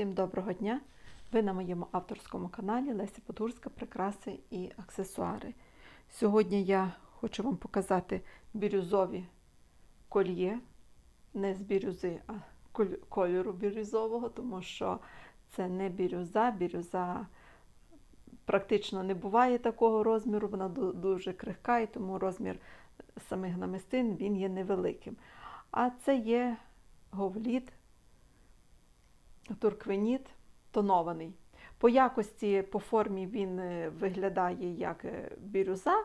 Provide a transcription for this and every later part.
Всім доброго дня! Ви на моєму авторському каналі Леся Подгурська Прикраси і аксесуари. Сьогодні я хочу вам показати бірюзові кольє, не з бірюзи, а кольору бірюзового, тому що це не бірюза. Бірюза практично не буває такого розміру, вона дуже крихка, і тому розмір самих намистин він є невеликим. А це є говліт турквеніт тонований. По якості, по формі він е, виглядає як е, бірюза,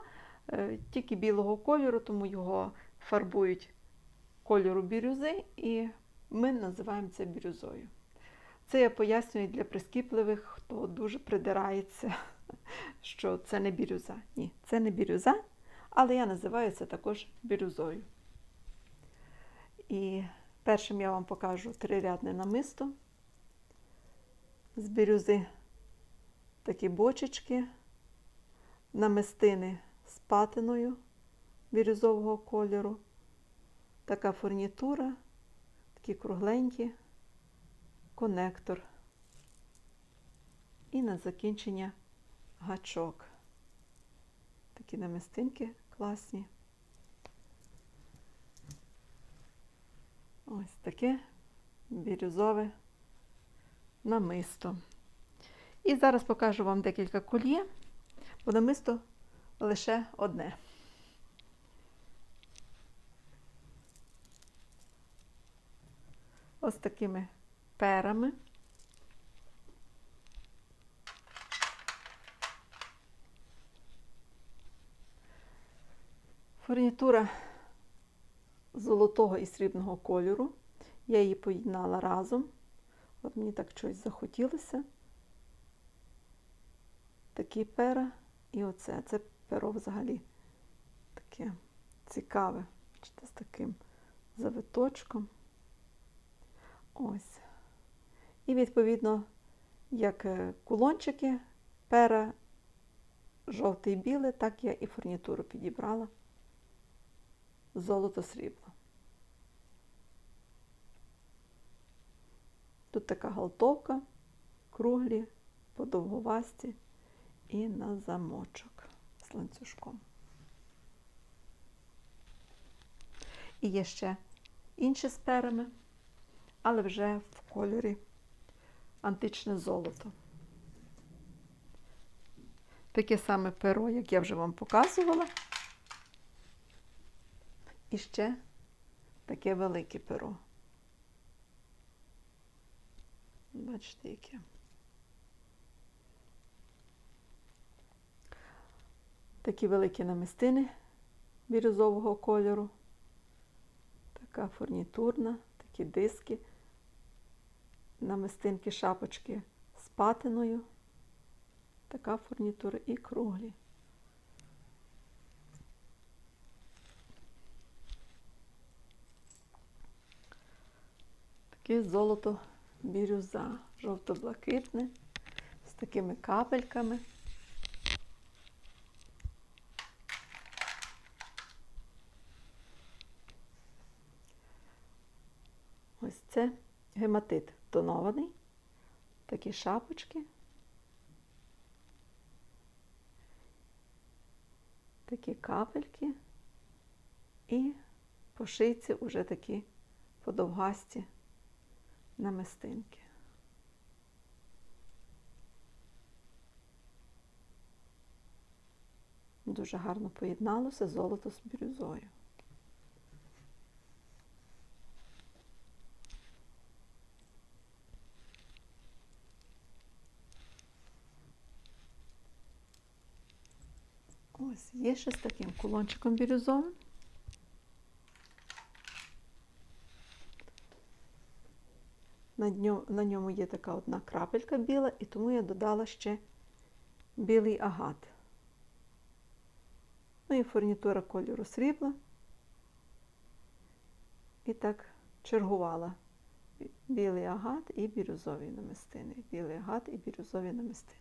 е, тільки білого кольору, тому його фарбують кольору бірюзи, і ми називаємо це бірюзою. Це я пояснюю для прискіпливих, хто дуже придирається, що це не бірюза. Ні, це не бірюза, але я називаю це також бірюзою. І першим я вам покажу трирядне намисто з бірюзи такі бочечки, намистини з патиною бірюзового кольору, така фурнітура, такі кругленькі, конектор. І на закінчення гачок. Такі намистинки класні. Ось таке бірюзове намисто. І зараз покажу вам декілька кольє, бо намисто лише одне. Ось такими перами. Фурнітура золотого і срібного кольору. Я її поєднала разом. От мені так щось захотілося. Такі пера і оце. Це перо взагалі таке цікаве. Бачите, з таким завиточком. Ось. І відповідно, як е, кулончики, пера жовте і біле, так я і фурнітуру підібрала золото-срібло. Тут така галтовка, круглі, подовговасті і на замочок з ланцюжком. І є ще інші з перами, але вже в кольорі античне золото. Таке саме перо, як я вже вам показувала. І ще таке велике перо. Бачите, яке. Такі великі намистини бірюзового кольору. Така фурнітурна, такі диски, намистинки, шапочки з патиною. Така фурнітура і круглі. Таке золото бірюза, жовто-блакитне, з такими капельками. Ось це гематит тонований, такі шапочки. Такі капельки і по шийці вже такі подовгасті намистинки. Дуже гарно поєдналося золото з бірюзою. Ось є ще з таким кулончиком бірюзовим. На, ньому є така одна крапелька біла, і тому я додала ще білий агат. Ну і фурнітура кольору срібла. І так чергувала білий агат і бірюзові намистини. Білий агат і бірюзові намистини.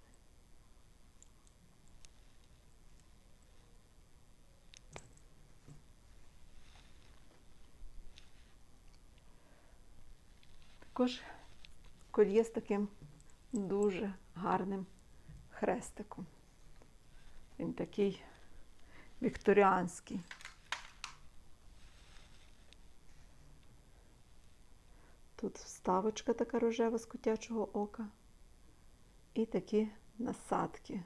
Також кольє з таким дуже гарним хрестиком. Він такий вікторіанський. Тут вставочка така рожева з котячого ока. І такі насадки.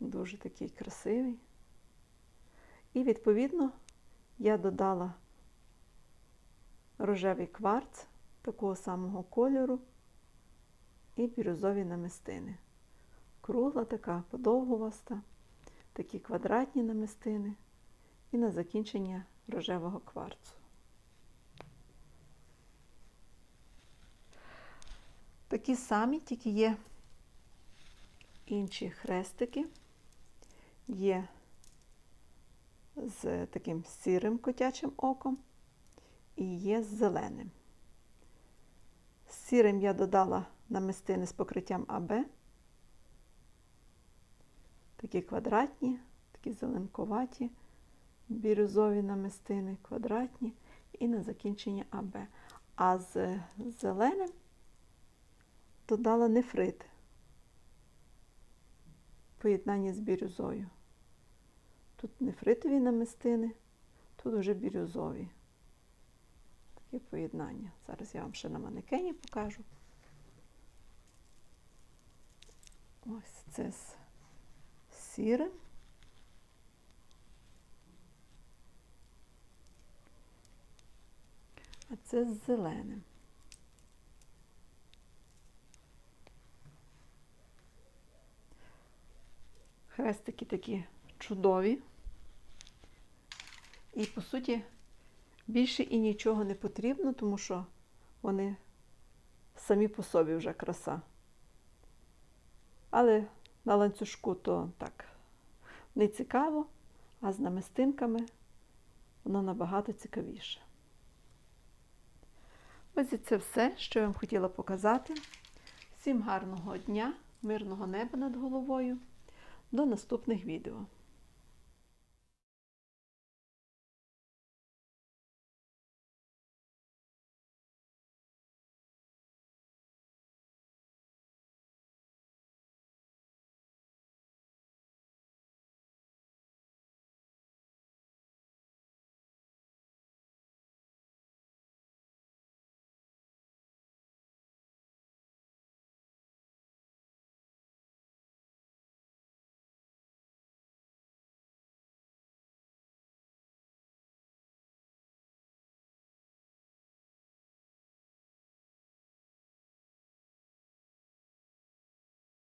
Дуже такий красивий. І, відповідно, я додала рожевий кварц такого самого кольору і бірюзові намистини. Кругла така, подовгуваста, такі квадратні намистини і на закінчення рожевого кварцу. Такі самі, тільки є інші хрестики, є з таким сірим котячим оком і є з зеленим. З сірим я додала намистини з покриттям АБ. Такі квадратні, такі зеленковаті, бірюзові намистини, квадратні і на закінчення АБ. А з зеленим додала нефрит в поєднанні з бірюзою. Тут нефритові намистини, тут уже бірюзові. Таке поєднання. Зараз я вам ще на манекені покажу. Ось це з сірим. А це з зеленим. Хрестики такі чудові. І, по суті, більше і нічого не потрібно, тому що вони самі по собі вже краса. Але на ланцюжку то так не цікаво, а з намистинками воно набагато цікавіше. Ось і це все, що я вам хотіла показати. Всім гарного дня, мирного неба над головою. До наступних відео.